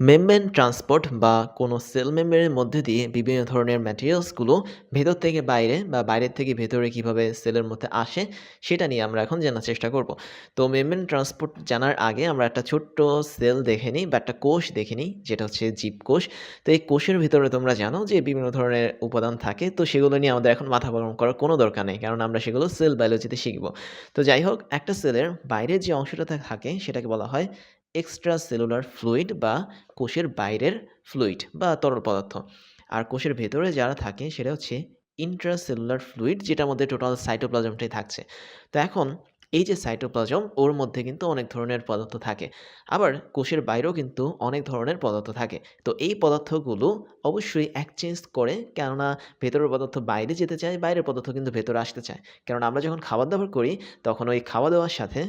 Membrane transport বা কোনো sell মেমব্রেনের মধ্যে দিয়ে বিভিন্ন ধরনের ম্যাটেরিয়ালসগুলো ভেতর থেকে বাইরে বা বাইরের থেকে ভেতরে কীভাবে সেলের মধ্যে আসে সেটা নিয়ে আমরা এখন জানার চেষ্টা করব। তো মেমব্রেন ট্রান্সপোর্ট জানার আগে আমরা একটা ছোট্ট সেল দেখে নিই বা একটা কোষ দেখে নিই, যেটা হচ্ছে জীব কোষ। তো এই কোষের ভিতরে তোমরা জানো যে বিভিন্ন ধরনের উপাদান থাকে, তো সেগুলো নিয়ে আমাদের এখন মাথা গরম করার কোনো দরকার নেই, কারণ আমরা সেগুলো সেল বায়োলজিতে শিখব। তো যাই হোক, একটা সেলের বাইরের যে অংশটা থাকে সেটাকে বলা হয় এক্সট্রা সেলুলার ফ্লুইড বা কোষের বাইরের ফ্লুইড বা তরল পদার্থ। আর কোষের ভেতরে যারা থাকে, সেটা হচ্ছে ইন্ট্রাসেলুলার ফ্লুইড যেটার মধ্যে টোটাল সাইটোপ্লাজমটাই থাকছে। তো এখন এই যে সাইটোপ্লাজম ওর মধ্যে কিন্তু অনেক ধরনের পদার্থ থাকে। আবার কোষের বাইরেও কিন্তু অনেক ধরনের পদার্থ থাকে। তো এই পদার্থগুলো অবশ্যই এক্সচেঞ্জ করে, কেননা ভেতরের পদার্থ বাইরে যেতে চায়, বাইরের পদার্থ কিন্তু ভেতরে আসতে চায়। কারণ আমরা যখন খাবার দাবার করি, তখন ওই খাওয়া দাওয়ার সাথে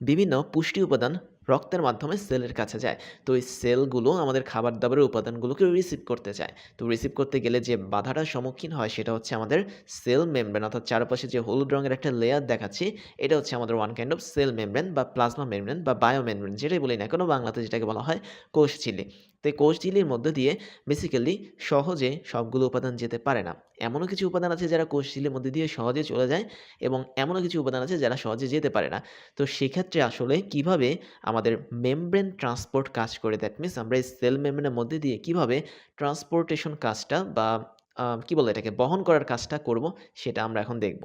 বিভিন্ন পুষ্টি উপাদান রক্তের মাধ্যমে সেলের কাছে যায়। তো এই সেলগুলো আমাদের খাবার দাবারের উপাদানগুলোকে রিসিভ করতে চায়। তো রিসিভ করতে গেলে যে বাধাটার সম্মুখীন হয় সেটা হচ্ছে আমাদের সেল মেমব্রেন অর্থাৎ চারপাশে যে হলুদ রঙের একটা লেয়ার দেখাচ্ছি, এটা হচ্ছে আমাদের one kind of cell membrane বা প্লাজমা মেমব্রেন বা বায়ো মেমব্রেন যেটাই বলি না কোনো, বাংলাতে যেটাকে বলা হয় কোষ ঝিল্লি। তো এই কোষ ঝিল্লির মধ্যে দিয়ে বেসিক্যালি সহজে সবগুলো উপাদান যেতে পারে না। এমনও কিছু উপাদান আছে যারা কোষ ঝিল্লির মধ্যে দিয়ে সহজে চলে যায় এবং এমনও কিছু উপাদান আছে যারা সহজে যেতে পারে না। তো সেক্ষেত্রে আসলে কীভাবে আমাদের মেমব্রেন ট্রান্সপোর্ট কাজ করে? দ্যাট মিনস আমরা এই সেল মেমব্রেনের মধ্যে দিয়ে কীভাবে ট্রান্সপোর্টেশন কাজটা বা কি বলে এটাকে বহন করার কাজটা করব সেটা আমরা এখন দেখব।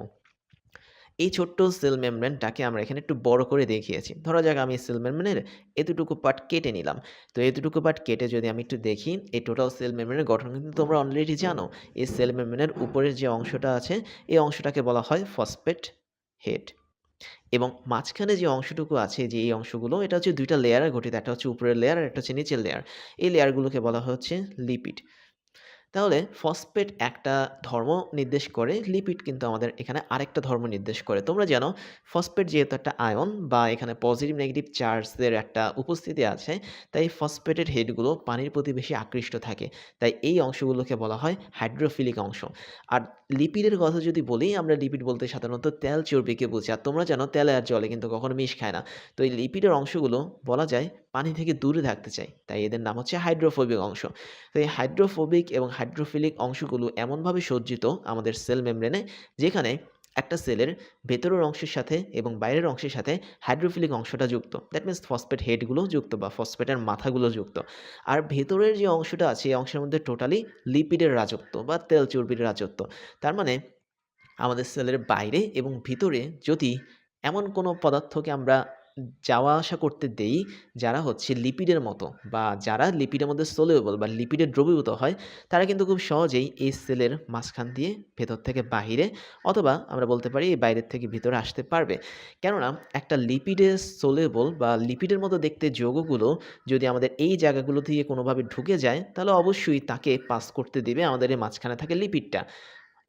এই ছোট্ট সেল মেমব্রেনটাকে আমরা এখানে একটু বড় করে দেখিয়েছি। ধরা যাক আমি সেল মেমব্রেনের এতটুকু পার্ট কেটে নিলাম। তো এতটুকু পার্ট কেটে যদি আমি একটু দেখি, এই টোটাল সেল মেমব্রেনের গঠন কিন্তু তোমরা অলরেডি জানো। এই সেল মেমব্রেনের উপরের যে অংশটা আছে, এই অংশটাকে বলা হয় ফসফেট হেড এবং মাঝখানে যে অংশটুকু আছে, যে এই অংশগুলো, এটা হচ্ছে দুইটা লেয়ারে গঠিত। একটা হচ্ছে উপরের লেয়ার আর একটা হচ্ছে নিচের লেয়ার এই লেয়ারগুলোকে বলা হচ্ছে লিপিড তাহলে ফসফেট একটা ধর্ম নির্দেশ করে লিপিড কিন্তু আমাদের এখানে আরেকটা ধর্ম নির্দেশ করে। তোমরা জানো ফসফেট যেহেতু একটা আয়ন বা এখানে পজিটিভ নেগেটিভ চার্জের একটা উপস্থিতি আছে, তাই ফসফেটের হেডগুলো পানির প্রতি বেশি আকৃষ্ট থাকে। তাই এই অংশগুলোকে বলা হয় হাইড্রোফিলিক অংশ। আর লিপিডের কথা যদি বলি, আমরা লিপিড বলতে সাধারণত তেল চর্বিকে বুঝি। আর তোমরা জানো, তেলে আর জলে কিন্তু কখনো মিশ খায় না। তো এই লিপিডের অংশগুলো বলা যায় পানি থেকে দূরে থাকতে চাই তাই এদের নাম হচ্ছে হাইড্রোফোবিক অংশ। তো এই হাইড্রোফোবিক এবং হাইড্রোফিলিক অংশগুলো এমনভাবে সজ্জিত আমাদের সেল মেমব্রেনে, যেখানে একটা সেলের ভেতরের অংশের সাথে এবং বাইরের অংশের সাথে হাইড্রোফিলিক অংশটা যুক্ত। দ্যাট মিনস ফসফেট হেডগুলো যুক্ত বা ফসফেটের মাথাগুলো যুক্ত। আর ভেতরের যে অংশটা আছে, এই অংশের মধ্যে টোটালি লিপিডের রাজত্ব বা তেল চর্বির রাজত্ব। তার মানে আমাদের সেলের বাইরে এবং ভিতরে যদি এমন কোনো পদার্থকে আমরা যাওয়া আসা করতে দেই যারা হচ্ছে লিপিডের মতো বা যারা লিপিডের মধ্যে সলিউবল বা লিপিডের দ্রবীভূত হয়, তারা কিন্তু খুব সহজেই এই সেলের মাঝখান দিয়ে ভেতর থেকে বাহিরে অথবা আমরা বলতে পারি এই বাইরের থেকে ভিতরে আসতে পারবে। কেননা একটা লিপিডের সলিউবল বা লিপিডের মতো দেখতে যৌগগুলো যদি আমাদের এই জায়গাগুলো থেকে কোনোভাবে ঢুকে যায়, তাহলে অবশ্যই তাকে পাস করতে দেবে আমাদের এই মাঝখানে থাকে লিপিডটা।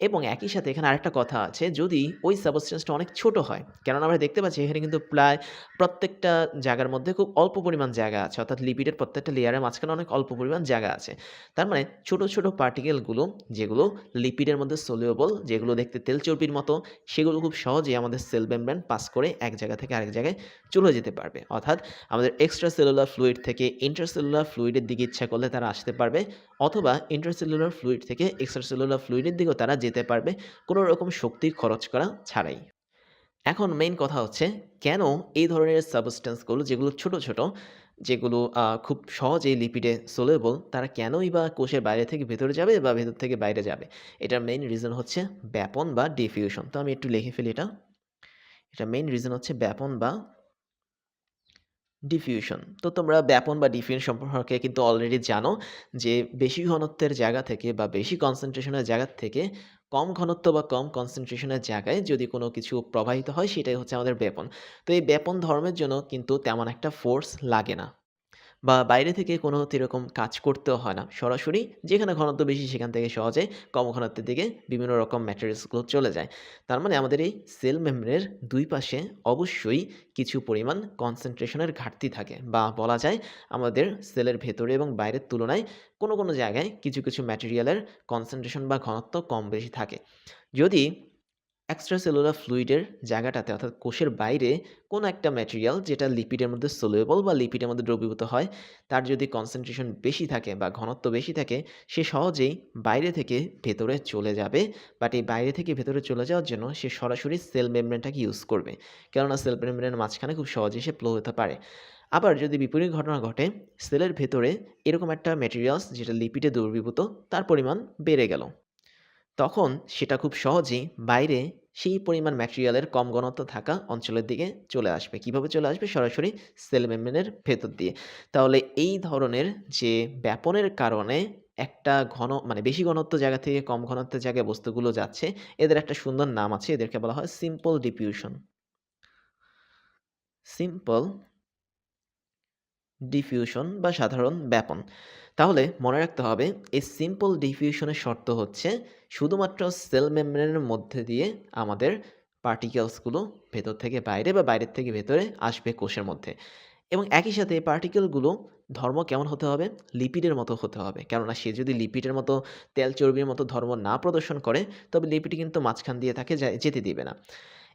এবং একই সাথে এখানে আরেকটা কথা আছে, যদি ওই সাবস্টেন্সটা অনেক ছোট হয়, কেননা আমরা দেখতে পাচ্ছি এখানে কিন্তু প্রায় প্রত্যেকটা জায়গার মধ্যে খুব অল্প পরিমাণ জায়গা আছে, অর্থাৎ লিপিডের প্রত্যেকটা লেয়ারের মাঝখানে অনেক অল্প পরিমাণ জায়গা আছে। তার মানে ছোট ছোট পার্টিকেলগুলো যেগুলো লিপিডের মধ্যে সলিউবল যেগুলো দেখতে তেল চর্বির মতো, সেগুলো খুব সহজেই আমাদের সেল মেমব্রেন পাস করে এক জায়গা থেকে আরেক জায়গায় চলে যেতে পারবে। অর্থাৎ আমাদের এক্সট্রা সেলুলার ফ্লুইড থেকে ইন্টারসেলুলার ফ্লুইডের দিকে ইচ্ছা করলে তারা আসতে পারবে, অথবা ইন্টারসেলুলার ফ্লুইড থেকে এক্সট্রা সেলুলার ফ্লুইডের দিকেও তারা যেতে পারবে কোনো রকম শক্তি খরচ করা ছাড়াই। এখন মেইন কথা হচ্ছে, কেন এই ধরনের সাবস্টেন্সগুলো যেগুলো ছোট ছোট, যেগুলো খুব সহজেই লিপিডে সোলেবল তারা কেনই বা কোষের বাইরে থেকে ভেতরে যাবে বা ভেতর থেকে বাইরে যাবে? এটার মেইন রিজন হচ্ছে ব্যাপন বা ডিফিউশন তো আমি একটু লিখে ফেলি এটা। এটা মেইন রিজন হচ্ছে ব্যাপন বা ডিফিউশন তো তোমরা ব্যাপন বা ডিফিউশন সম্পর্কে কিন্তু অলরেডি জানো যে বেশি ঘনত্বের জায়গা থেকে বা বেশি কনসেন্ট্রেশনের জায়গা থেকে কম ঘনত্ব বা কম কনসেন্ট্রেশনের জায়গায় যদি কোনো কিছু প্রবাহিত হয়, সেটাই হচ্ছে আমাদের ব্যাপন তো এই ব্যাপন ধর্মের জন্য কিন্তু তেমন একটা ফোর্স লাগে না। বা বাইরে থেকে কোনো এরকম কাজ করতেও হয় না। সরাসরি যেখানে ঘনত্ব বেশি সেখান থেকে সহজে কম ঘনত্বের দিকে বিভিন্ন রকম ম্যাটেরিয়ালসগুলো চলে যায়। তার মানে আমাদের এই সেল মেমব্রেনের দুই পাশে অবশ্যই কিছু পরিমাণ কনসেন্ট্রেশনের ঘাটতি থাকে বা বলা যায় আমাদের সেলের ভেতরে এবং বাইরের তুলনায় কোনো কোনো জায়গায় কিছু কিছু ম্যাটেরিয়ালের কনসেন্ট্রেশন বা ঘনত্ব কম বেশি থাকে। যদি এক্সট্রা সেলুলার ফ্লুইডের জায়গাটাতে, অর্থাৎ কোষের বাইরে, কোনো একটা ম্যাটেরিয়াল যেটা লিপিডের মধ্যে সলিউবল বা লিপিডের মধ্যে দ্রবীভূত হয়, তার যদি কনসেন্ট্রেশন বেশি থাকে বা ঘনত্ব বেশি থাকে, সে সহজেই বাইরে থেকে ভেতরে চলে যাবে। বাট এই বাইরে থেকে ভেতরে চলে যাওয়ার জন্য সে সরাসরি সেল মেমব্রেনটাকে ইউজ করবে। কেননা সেল মেমব্রেনের মাঝখানে খুব সহজেই সে ফ্লো হতে পারে। আবার যদি বিপরীত ঘটনা ঘটে সেলের ভেতরে এরকম একটা ম্যাটেরিয়ালস যেটা লিপিডে দ্রবীভূত, তার পরিমাণ বেড়ে গেল। তখন সেটা খুব সহজেই বাইরে সেই পরিমাণ ম্যাটেরিয়ালের কম ঘনত্ব থাকা অঞ্চলের দিকে চলে আসবে। কীভাবে চলে আসবে? সরাসরি সেল মেমব্রেনের ভেতর দিয়ে। তাহলে এই ধরনের যে ব্যাপনের কারণে একটা ঘন মানে বেশি ঘনত্ব জায়গা থেকে কম ঘনত্বের জায়গায় বস্তুগুলো যাচ্ছে, এদের একটা সুন্দর নাম আছে, এদেরকে বলা হয় সিম্পল ডিফিউশন সিম্পল ডিফিউশন বা সাধারণ ব্যাপন। তাহলে মনে রাখতে হবে, এই সিম্পল ডিফিউশনের শর্ত হচ্ছে শুধুমাত্র সেল মেমব্রেনের মধ্যে দিয়ে আমাদের পার্টিকেলসগুলো ভেতর থেকে বাইরে বা বাইরের থেকে ভেতরে আসবে কোষের মধ্যে। এবং একই সাথে এই পার্টিকেলগুলো ধর্ম কেমন হতে হবে? লিপিডের মতো হতে হবে। কেননা সে যদি লিপিডের মতো, তেল চর্বির মতো ধর্ম না প্রদর্শন করে, তবে লিপিড কিন্তু মাঝখান দিয়ে তাকে যেতে দিবে না।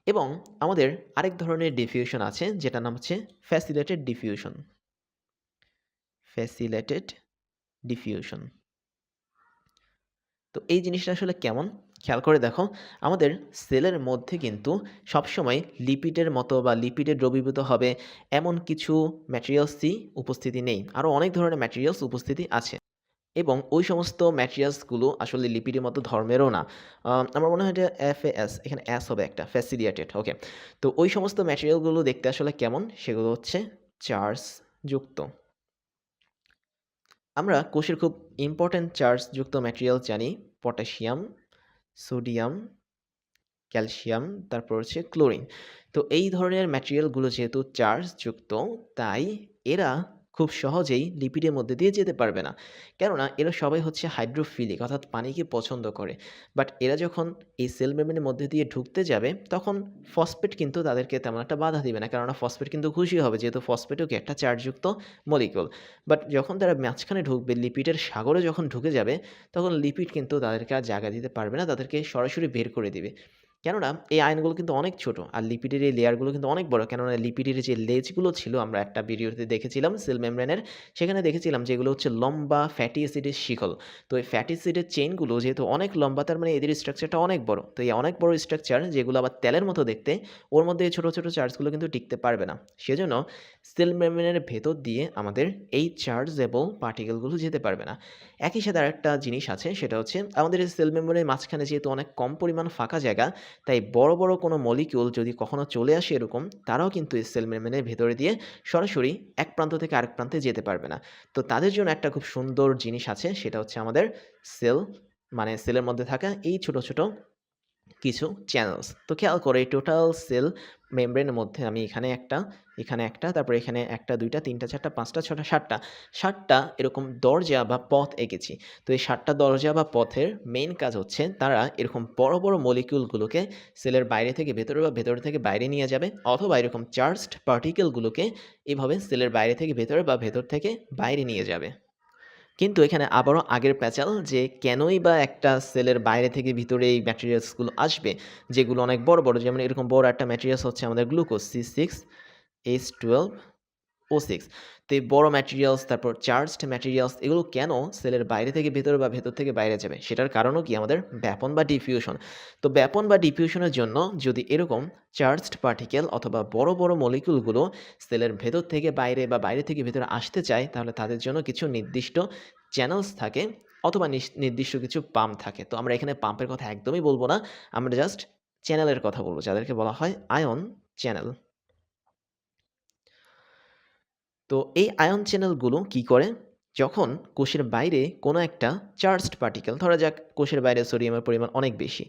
এবং আমাদের আরেক ধরনের ডিফিউশন আছে, যেটার নাম হচ্ছে ফ্যাসিলেটেড ডিফিউশন ফ্যাসিলেটেড ডিফিউশন তো এই জিনিসটা আসলে কেমন? খেয়াল করে দেখো, আমাদের সেলের মধ্যে কিন্তু সবসময় লিপিডের মতো বা লিপিডে দ্রবীভূত হবে এমন কিছু ম্যাটেরিয়ালসই উপস্থিতি নেই। আরও অনেক ধরনের ম্যাটেরিয়ালস উপস্থিতি আছে। এবং ওই সমস্ত ম্যাটেরিয়ালসগুলো আসলে লিপিডের মতো ধর্মেরও না। আমার মনে হয় এটা এফ এস এখানে অ্যাস হবে একটা ফ্যাসিলিয়েটেড ওকে তো ওই সমস্ত ম্যাটেরিয়ালগুলো দেখতে আসলে কেমন? সেগুলো হচ্ছে চার্জ যুক্ত। আমরা কোষের খুব ইম্পর্ট্যান্ট চার্জযুক্ত ম্যাটেরিয়াল জানি পটাশিয়াম সোডিয়াম ক্যালসিয়াম তারপর হচ্ছে ক্লোরিন তো এই ধরনের ম্যাটেরিয়ালগুলো যেহেতু চার্জযুক্ত তাই এরা খুব সহজেই লিপিডের মধ্যে দিয়ে যেতে পারবে না। কেননা এরা সবাই হচ্ছে হাইড্রোফিলিক, অর্থাৎ পানিকে পছন্দ করে। বাট এরা যখন এই সেল মেমব্রেনের মধ্যে দিয়ে ঢুকতে যাবে, তখন ফসফেট কিন্তু তাদেরকে তেমন একটা বাধা দিবে না। কেননা ফসফেট কিন্তু খুশি হবে, যেহেতু ফসফেটও কি একটা চার্জযুক্ত মলিকুল বাট যখন তারা মাঝখানে ঢুকবে, লিপিডের সাগরে যখন ঢুকে যাবে, তখন লিপিড কিন্তু তাদেরকে আর জায়গা দিতে পারবে না, তাদেরকে সরাসরি বের করে দিবে। কেননা এই আয়নগুলো কিন্তু অনেক ছোট আর লিপিডের এই লেয়ারগুলো কিন্তু অনেক বড়। কেননা লিপিডের যে লেজগুলো ছিল, আমরা একটা ভিডিওতে দেখেছিলাম, সেল মেমব্রেনের, সেখানে দেখেছিলাম যে এগুলো হচ্ছে লম্বা ফ্যাটি অ্যাসিডের শিকল। তো এই ফ্যাটি অ্যাসিডের চেনগুলো যেহেতু অনেক লম্বা, তার মানে এদের স্ট্রাকচারটা অনেক বড়। তো এই অনেক বড় স্ট্রাকচার যেগুলো আবার তেলের মতো দেখতে, ওর মধ্যে এই ছোটো ছোটো চার্জগুলো কিন্তু টিকতে পারবে না। সেজন্য সেল মেমব্রেনের ভেতর দিয়ে আমাদের এই চার্জেবল পার্টিকেলগুলো যেতে পারবে না। একই সাথে আরেকটা জিনিস আছে, সেটা হচ্ছে আমাদের এই সেল মেমব্রেনের মাঝখানে যেহেতু অনেক কম পরিমাণ ফাঁকা জায়গা তাই বড় বড় কোনো মলিকিউল যদি কখনো চলে আসে এরকম, তারাও কিন্তু এই সেল মেমব্রেনের ভেতরে দিয়ে সরাসরি এক প্রান্ত থেকে আরেক প্রান্তে যেতে পারবে না। তো তাদের জন্য একটা খুব সুন্দর জিনিস আছে, সেটা হচ্ছে আমাদের সেল মানে সেলের মধ্যে থাকা এই ছোট ছোট কিছু চ্যানেলস তো খেয়াল করে টোটাল সেল মেমব্রেনের মধ্যে আমি এখানে একটা এখানে একটা, তারপর এখানে একটা, দুইটা, তিনটা, চারটা, পাঁচটা ছটা সাতটা। সাতটা এরকম দরজা বা পথ এঁকেছি। তো এই সাতটা দরজা বা পথের মেইন কাজ হচ্ছে তারা এরকম বড় বড় মলিকিউলগুলোকে সেলের বাইরে থেকে ভেতরে বা ভেতরে থেকে বাইরে নিয়ে যাবে অথবা এরকম চার্জড পার্টিকেলগুলোকে এভাবে সেলের বাইরে থেকে ভেতরে বা ভেতর থেকে বাইরে নিয়ে যাবে। কিন্তু এখানে আবারও আগের প্যাচাল যে কেনই বা একটা সেলের বাইরে থেকে ভিতরে এই ম্যাটেরিয়ালসগুলো আসবে, যেগুলো অনেক বড় বড়, যেমন এরকম বড় একটা ম্যাটেরিয়ালস হচ্ছে আমাদের glucose C six H twelve O six তো এই বড়ো ম্যাটেরিয়ালস তারপর চার্জড ম্যাটেরিয়ালস এগুলো কেন সেলের বাইরে থেকে ভেতরে বা ভেতর থেকে বাইরে যাবে? সেটার কারণও কি আমাদের ব্যাপন বা ডিফিউশন তো ব্যাপন বা ডিফিউশনের জন্য যদি এরকম চার্জড পার্টিকেল অথবা বড় বড় মলিকুলগুলো সেলের ভেতর থেকে বাইরে বা বাইরে থেকে ভেতরে আসতে চায়, তাহলে তাদের জন্য কিছু নির্দিষ্ট চ্যানেলস থাকে অথবা নির্দিষ্ট কিছু পাম্প থাকে। তো আমরা এখানে পাম্পের কথা একদমই বলব না, আমরা জাস্ট চ্যানেলের কথা বলব, যাদেরকে বলা হয় আয়ন চ্যানেল তো এই আয়ন চ্যানেলগুলো কি করে? যখন কোষের বাইরে কোনো একটা চার্জড পার্টিকেল ধরা যাক কোষের বাইরে সোডিয়ামের পরিমাণ অনেক বেশি,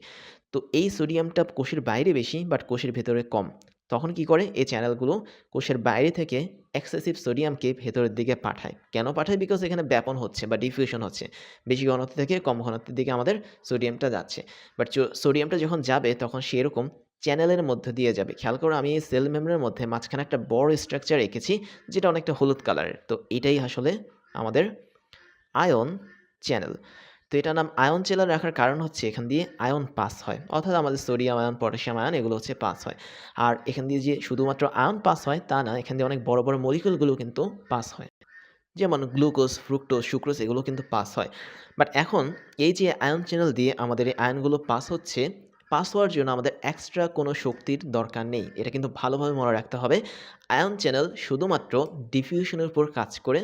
তো এই সোডিয়ামটা কোষের বাইরে বেশি বাট কোষের ভেতরে কম, তখন কি করে? এই চ্যানেলগুলো কোষের বাইরে থেকে এক্সেসিভ সোডিয়ামকে ভেতরের দিকে পাঠায়। কেন পাঠায়? বিকজ এখানে ব্যাপন হচ্ছে বা ডিফিউশন হচ্ছে। বেশি ঘনত্ব থেকে কম ঘনত্বের দিকে আমাদের সোডিয়ামটা যাচ্ছে। বাট সোডিয়ামটা যখন যাবে তখন সেরকম চ্যানেলের মধ্যে দিয়ে যাবে। খেয়াল করো আমি এই সেল মেমব্রেনের মধ্যে মাঝখানে একটা বড় স্ট্রাকচার এঁকেছি, যেটা অনেকটা হলুদ কালারের তো এটাই আসলে আমাদের আয়ন চ্যানেল তো এটার নাম আয়ন চেলার রাখার কারণ হচ্ছে এখান দিয়ে আয়ন পাস হয়। অর্থাৎ আমাদের সোডিয়াম আয়ন পটাশিয়াম আয়ন এগুলো হচ্ছে পাস হয়। আর এখান দিয়ে যে শুধুমাত্র আয়ন পাস হয়, তা না, এখান দিয়ে অনেক বড় বড় মলিকুলগুলো কিন্তু পাস হয়। যেমন গ্লুকোজ ফ্রুক্টোজ সুক্রোজ এগুলো কিন্তু পাস হয়। বাট এখন এই যে আয়ন চ্যানেল দিয়ে আমাদের এই আয়নগুলো পাস হচ্ছে পাস হওয়ার জন্য আমাদের এক্সট্রা কোনো শক্তির দরকার নেই। এটা কিন্তু ভালোভাবে মনে রাখতে হবে। আয়ন চ্যানেল শুধুমাত্র ডিফিউশনের উপর কাজ করে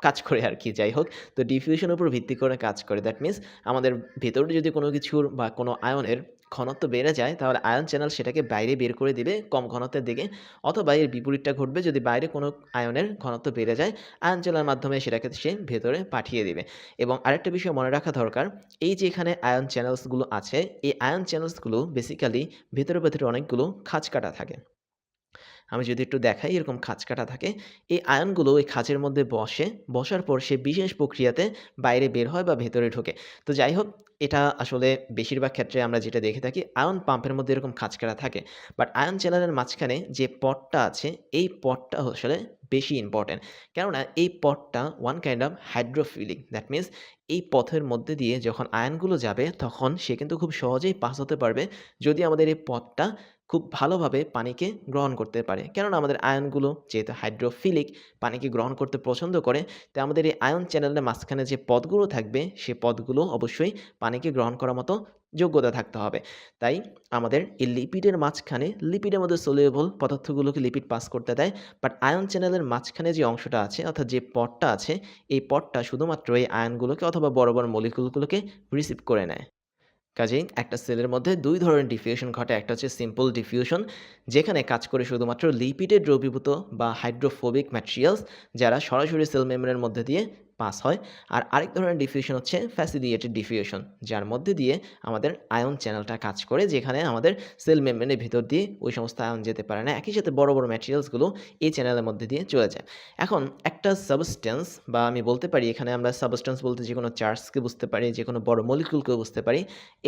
কাজ করে আর কি, যাই হোক। তো ডিফিউশনের উপর ভিত্তি করে কাজ করে। দ্যাট মিনস আমাদের ভেতরে যদি কোনো কিছুর বা কোনো আয়নের ঘনত্ব বেড়ে যায়, তাহলে আয়ন চ্যানেল সেটাকে বাইরে বের করে দিবে কম ঘনত্বের দিকে অথবা এর বিপরীতটা ঘটবে যদি বাইরে কোনো আয়নের ঘনত্ব বেড়ে যায় আয়ন চ্যানেলের মাধ্যমে সেটাকে সে ভেতরে পাঠিয়ে দিবে। এবং আরেকটা বিষয় মনে রাখা দরকার, এই যে এখানে আয়ন চ্যানেলসগুলো আছে, এই আয়ন চ্যানেলসগুলো বেসিক্যালি ভেতরে ভেতরে অনেকগুলো খাঁজ কাটা থাকে। আমি যদি একটু দেখাই এরকম খাঁজ কাটা থাকে, এই আয়নগুলো ওই খাঁজের মধ্যে বসে, বসার পর সে বিশেষ প্রক্রিয়াতে বাইরে বের হয় বা ভেতরে ঢোকে। তো যাই হোক, এটা আসলে বেশিরভাগ ক্ষেত্রে আমরা যেটা দেখে থাকি, আয়ন পাম্পের মধ্যে এরকম খাঁজ কাটা থাকে। বাট আয়ন চ্যানেলের মাঝখানে যে পটটা আছে, এই পটটা আসলে বেশি ইম্পর্ট্যান্ট কেননা এই পটটা one kind of hydrophilic that means এই পথের মধ্যে দিয়ে যখন আয়নগুলো যাবে, তখন সে কিন্তু খুব সহজেই পাস হতে পারবে। যদি আমাদের এই পথটা খুব ভালোভাবে পানিকে গ্রহণ করতে পারে। কেননা আমাদের আয়নগুলো যেহেতু হাইড্রোফিলিক পানিকে গ্রহণ করতে পছন্দ করে, তাই আমাদের এই আয়ন চ্যানেলের মাঝখানে যে পদগুলো থাকবে, সে পদগুলো অবশ্যই পানিকে গ্রহণ করার মতো যোগ্যতা থাকতে হবে। তাই আমাদের এই লিপিডের মাঝখানে, লিপিডের মধ্যে সোলিউবল পদার্থগুলোকে লিপিড পাস করতে দেয় বাট আয়ন চ্যানেলের মাঝখানে যে অংশটা আছে, অর্থাৎ যে পটটা আছে, এই পটটা শুধুমাত্র এই আয়নগুলোকে অথবা বড় বড় মলিকুলগুলোকে রিসিভ করে নেয়। কাজেই একটা সেলের মধ্যে দুই ধরনের ডিফিউশন ঘটে। একটা হচ্ছে সিম্পল ডিফিউশন যেখানে কাজ করে শুধুমাত্র লিপিডে দ্রবীভূত বা হাইড্রোফোবিক ম্যাটেরিয়ালস যারা সরাসরি সেল মেমব্রেনের মধ্যে দিয়ে পাস হয়। আর আরেক ধরনের ডিফিউশন হচ্ছে ফ্যাসিলিয়েটেড ডিফিউশন যার মধ্যে দিয়ে আমাদের আয়ন চ্যানেলটা কাজ করে, যেখানে আমাদের সেল মেমব্রেনের ভিতর দিয়ে ওই সমস্ত আয়ন যেতে পারে না। একই সাথে বড় বড় ম্যাটেরিয়ালসগুলো এই চ্যানেলের মধ্যে দিয়ে চলে যায়। এখন একটা সাবস্টেন্স বা আমি বলতে পারি, এখানে আমরা সাবস্টেন্স বলতে যে কোনো চার্জকে বুঝতে পারি, যে কোনো বড় মলিকুলকেও বুঝতে পারি,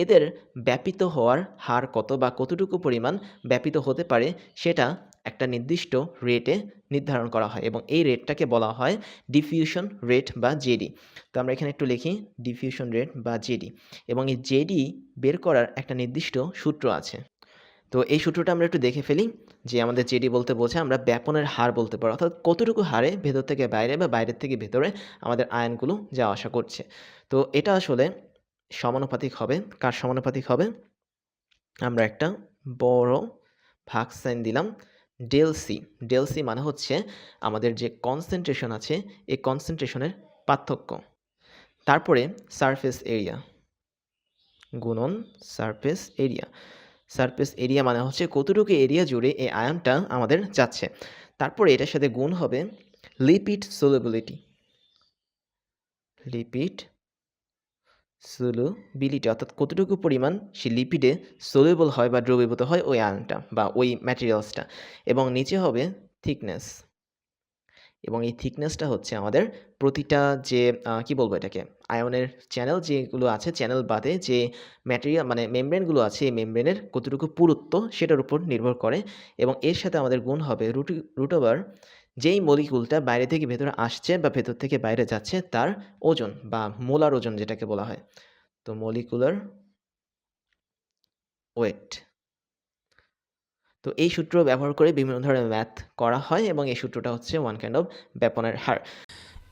এদের ব্যাপিত হওয়ার হার কত বা কতটুকু পরিমাণ ব্যাপিত হতে পারে, সেটা একটা নির্দিষ্ট রেটে নির্ধারণ করা হয় এবং এই রেটটাকে বলা হয় ডিফিউশন রেট বা জেডি তো আমরা এখানে একটু লিখি ডিফিউশন রেট বা জেডি এবং এই জেডি বের করার একটা নির্দিষ্ট সূত্র আছে। তো এই সূত্রটা আমরা একটু দেখে ফেলি যে আমাদের জেডি বলতে বোঝে আমরা ব্যাপনের হার বলতে পারি, অর্থাৎ কতটুকু হারে ভেতর থেকে বাইরে বা বাইরের থেকে ভেতরে আমাদের আয়নগুলো যাওয়া আসা করছে। তো এটা আসলে সমানুপাতিক হবে। কার সমানুপাতিক হবে? আমরা একটা বড় ভাগ সাইন দিলাম। ডেল সি ডেল সি মানে হচ্ছে আমাদের যে কনসেন্ট্রেশন আছে, এই কনসেন্ট্রেশনের পার্থক্য। তারপরে সারফেস এরিয়া গুণন সারফেস এরিয়া সারফেস এরিয়া মানে হচ্ছে কতটুকু এরিয়া জুড়ে এই আয়নটা আমাদের যাচ্ছে। তারপরে এটার সাথে গুণ হবে লিপিড সোলেবিলিটি লিপিড সোলুবিলিটি অর্থাৎ কতটুকু পরিমাণ সে লিপিডে সোলেবল হয় বা দ্রবীভূত হয় ওই আয়নটা বা ওই ম্যাটেরিয়ালসটা এবং নিচে হবে থিকনেস এবং এই থিকনেসটা হচ্ছে আমাদের প্রতিটা যে কি বলব এটাকে, আয়নের চ্যানেল যেগুলো আছে চ্যানেল বাদে যে ম্যাটেরিয়াল মানে মেমব্রেনগুলো আছে, এই মেমব্রেনের কতটুকু পুরুত্ব সেটার উপর নির্ভর করে। এবং এর সাথে আমাদের গুণ হবে রুট রুট ওভার যেই মলিকুলটা বাইরে থেকে ভেতরে আসছে বা ভেতর থেকে বাইরে যাচ্ছে, তার ওজন বা মোলার ওজন যেটাকে বলা হয়। তো মলিকুলার ওয়েট। তো এই সূত্র ব্যবহার করে বিভিন্ন ধরনের ম্যাথ করা হয় এবং এই সূত্রটা হচ্ছে ওয়ান কাইন্ড অফ ব্যাপনের হার।